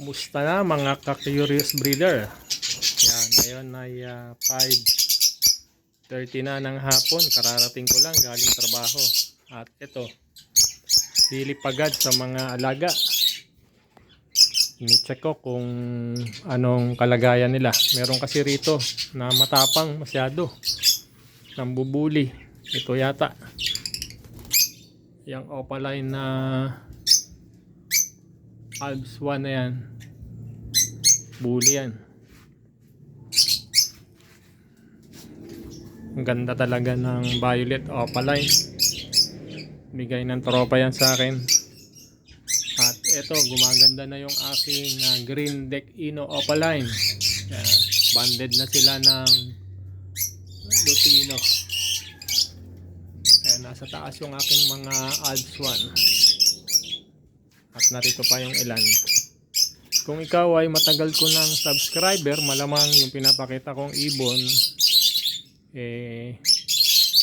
Musta na mga ka-curious breeder? Yan, ngayon ay ah, 5.30 na ng hapon. Kararating ko lang galing trabaho. At ito, silip agad sa mga alaga. Ini-check ko kung anong kalagayan nila. Meron kasi rito na matapang masyado. Nambubuli. Ito yata. Yung opaline na Alps 1 na yan. Bully yan. Ang ganda talaga ng violet opaline. Bigay ng tropa yan sa akin. At eto, gumaganda na yung aking ah, green deck ino opaline. Yan. Banded na sila ng Lutino. Ayan, nasa taas yung aking mga Alps 1. At narito pa yung ilan. Kung ikaw ay matagal ko ng subscriber, malamang yung pinapakita kong ibon, eh,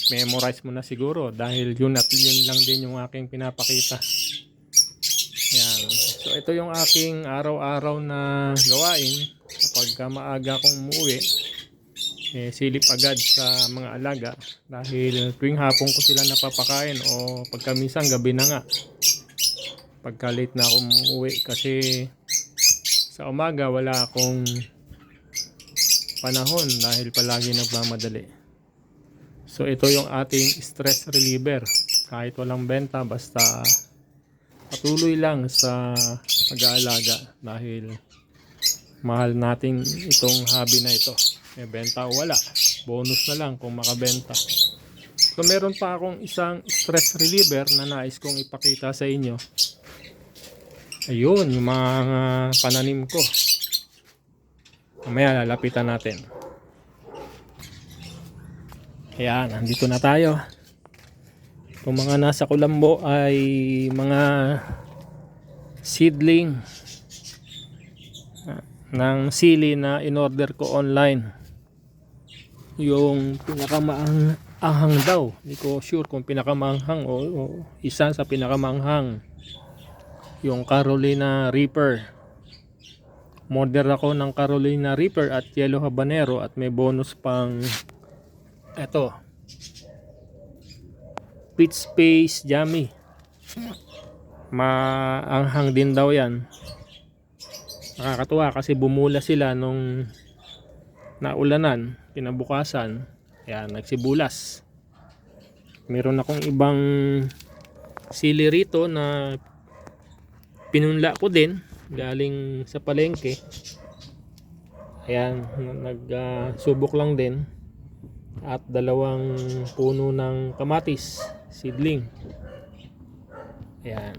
memorize mo na siguro dahil yun at yun lang din yung aking pinapakita. Yan. So ito yung aking araw-araw na gawain kapag ka maaga akong umuwi eh, silip agad sa mga alaga dahil tuwing hapon ko sila napapakain o pagka minsan gabi na nga pagka na akong umuwi kasi sa umaga wala akong panahon dahil palagi nagmamadali. So ito yung ating stress reliever. Kahit walang benta basta patuloy lang sa pag-aalaga dahil mahal natin itong hobby na ito. May benta o wala. Bonus na lang kung makabenta. So meron pa akong isang stress reliever na nais kong ipakita sa inyo. Ayun, yung mga pananim ko. Mamaya lalapitan natin. Ayan, nandito na tayo. Itong mga nasa kulambo ay mga seedling ah, ng sili na in-order ko online. Yung pinakamaang ahang daw. Hindi ko sure kung pinakamaanghang o, o isa sa pinakamaanghang. Yung Carolina Reaper. Model ako ng Carolina Reaper at Yellow Habanero at may bonus pang eto Pit Space Jammy. Maanghang din daw yan. Nakakatuwa kasi bumula sila nung naulanan, kinabukasan. Yan, nagsibulas. Meron akong ibang sili rito na pinunla ko din galing sa palengke. Ayan, nagsubok lang din. At dalawang puno ng kamatis, seedling. Ayan.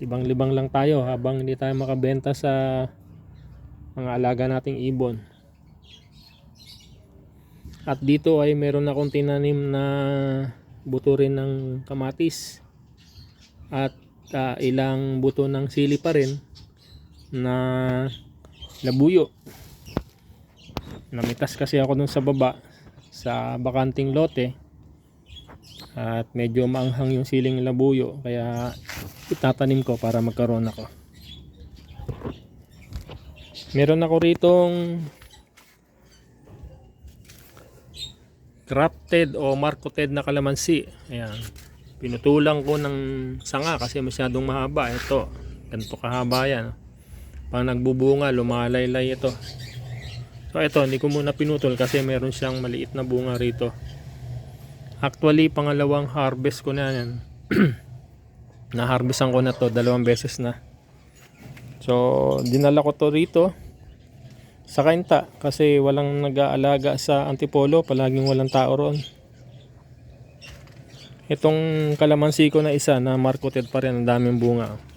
Libang-libang lang tayo habang hindi tayo makabenta sa mga alaga nating ibon. At dito ay meron akong tinanim na buto rin ng kamatis. At ah, ilang buto ng sili pa rin na labuyo. Namitas kasi ako dun sa baba sa bakanting lote. At medyo maanghang yung siling labuyo kaya itatanim ko para magkaroon ako. Meron ako ritong crafted o marketed na kalamansi. Ayan pinutulang ko ng sanga kasi masyadong mahaba ito ganito kahaba yan pag nagbubunga lumalaylay ito So ito, hindi ko muna pinutol kasi meron siyang maliit na bunga rito. Actually, pangalawang harvest ko na yan. Na-harvestan ko na to dalawang beses na. So, dinala ko to rito sa kainta kasi walang nag-aalaga sa antipolo, palaging walang tao roon. Itong kalamansi ko na isa na marketed pa rin, ang daming bunga.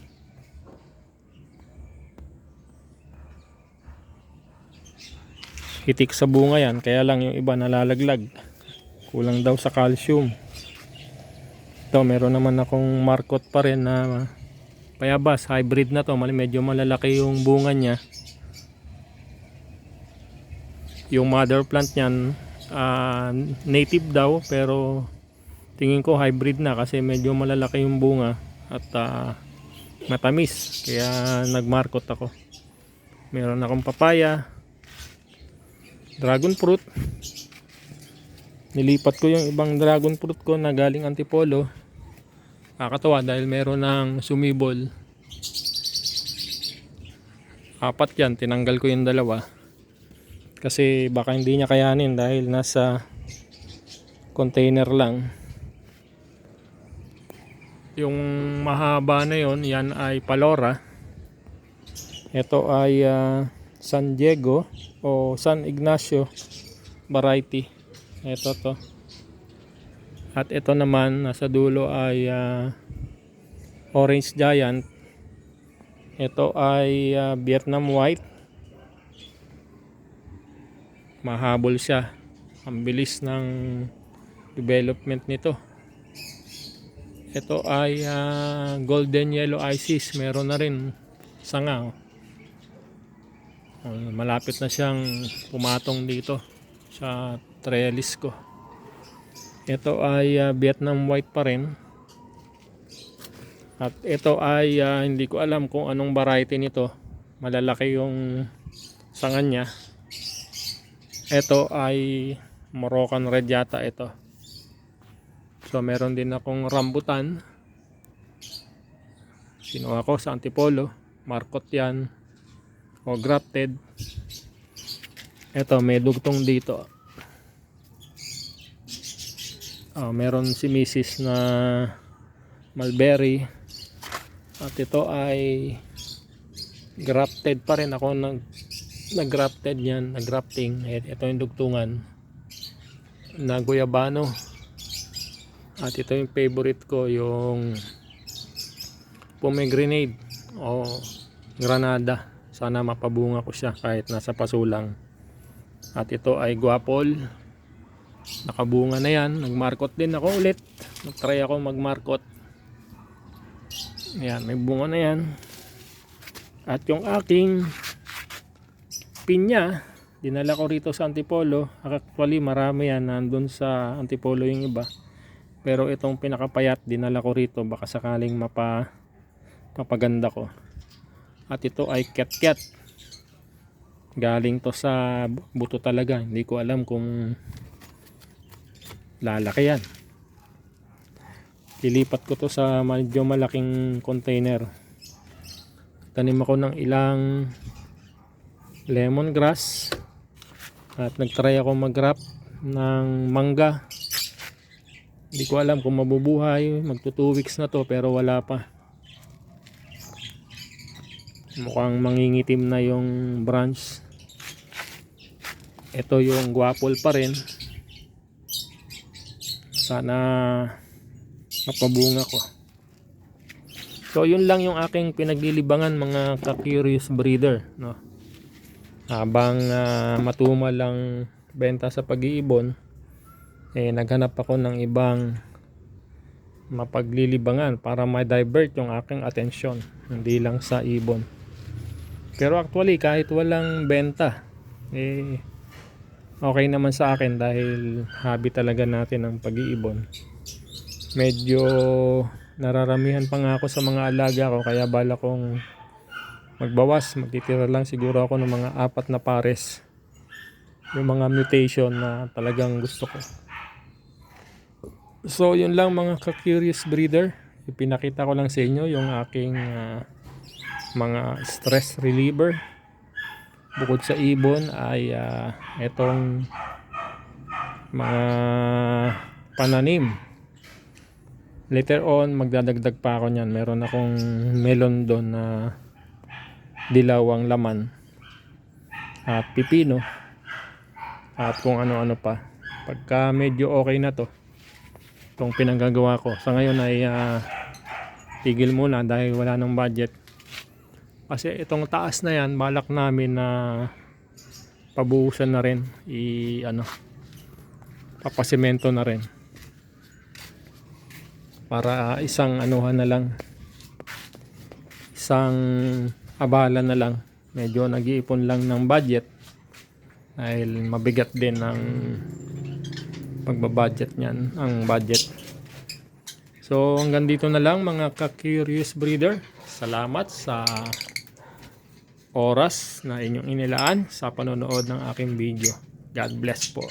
hitik sa bunga yan kaya lang yung iba nalalaglag. Kulang daw sa calcium. Ito meron naman akong markot pa rin na payabas. Hybrid na to medyo malalaki yung bunga niya. Yung mother plant niyan ah, native daw pero tingin ko hybrid na kasi medyo malalaki yung bunga at ah, matamis kaya nagmarkot ako Meron akong papaya. Dragon fruit. Nilipat ko yung ibang dragon fruit ko na galing Antipolo. Kakatawa dahil meron ng sumibol. Apat yan, tinanggal ko yung dalawa. Kasi baka hindi niya kayanin dahil nasa container lang. Yung mahaba na yon, yan ay Palora. Ito ay ah, San Diego o San Ignacio variety. Ito to. At ito naman nasa dulo ay ah, Orange Giant. Ito ay ah, Vietnam White. Mahabol siya. Ang bilis ng development nito. Ito ay ah, Golden Yellow Isis. Meron na rin sanga. oh. Oh, malapit na siyang pumatong dito sa trellis ko. Ito ay ah, Vietnam White pa rin. At ito ay ah, hindi ko alam kung anong variety nito. Malalaki yung sanga niya. Ito ay Moroccan Red yata ito. So meron din akong rambutan. Kinuha ko sa Antipolo. Markot yan. O grafted. Ito may dugtong dito. Oh, meron si Mrs. na mulberry. At ito ay grafted pa rin ako nag nag-grafted yan, nag-grafting. Ito yung dugtungan na guyabano. At ito yung favorite ko, yung pomegranate o granada. Sana mapabunga ko siya kahit nasa pasulang. At ito ay guapol. Nakabunga na yan. Nagmarkot din ako ulit. Nagtry ako magmarkot. Ayan, may bunga na yan. At yung aking pinya, dinala ko rito sa Antipolo. Actually, marami yan. Nandun sa Antipolo yung iba. Pero itong pinakapayat, dinala ko rito. Baka sakaling mapa, mapaganda ko. At ito ay ket-ket. Galing to sa buto talaga. Hindi ko alam kung lalaki yan. Lilipat ko to sa medyo malaking container. Tanim ako ng ilang lemongrass at nagtry ako mag-wrap ng mangga hindi ko alam kung mabubuhay magto 2 weeks na to pero wala pa. Mukhang mangingitim na yung branch. Ito yung guapol pa rin. Sana mapabunga ko. So yun lang yung aking pinaglilibangan mga ka-curious breeder no? Habang ah, matumal lang benta sa pag-iibon eh naghanap ako ng ibang mapaglilibangan para ma-divert yung aking atensyon. Hindi lang sa ibon. Pero actually kahit walang benta eh okay naman sa akin dahil hobby talaga natin ang pag-iibon. Medyo nararamihan pa nga ako sa mga alaga ko kaya bala kong magbawas magtitira lang siguro ako ng mga apat na pares yung mga mutation na talagang gusto ko. So yun lang mga ka-curious breeder. Ipinakita ko lang sa inyo yung aking ah, mga stress reliever. Bukod sa ibon ay ah, etong mga pananim. Later on magdadagdag pa ako niyan. Meron akong melon doon na dilawang laman at pipino at kung ano-ano pa. Pagka medyo okay na to itong pinanggagawa ko. Sa ngayon ay ah, tigil muna dahil wala nang budget. Kasi itong taas na yan balak namin na pabuhusan na rin. I ano papasemento na rin. Para isang anuhan na lang. Isang abala na lang. Medyo nag-iipon lang ng budget dahil mabigat din ang pagbabudget niyan ang budget so hanggang dito na lang mga ka-curious breeder salamat sa oras na inyong inilaan sa panonood ng aking video. God bless po.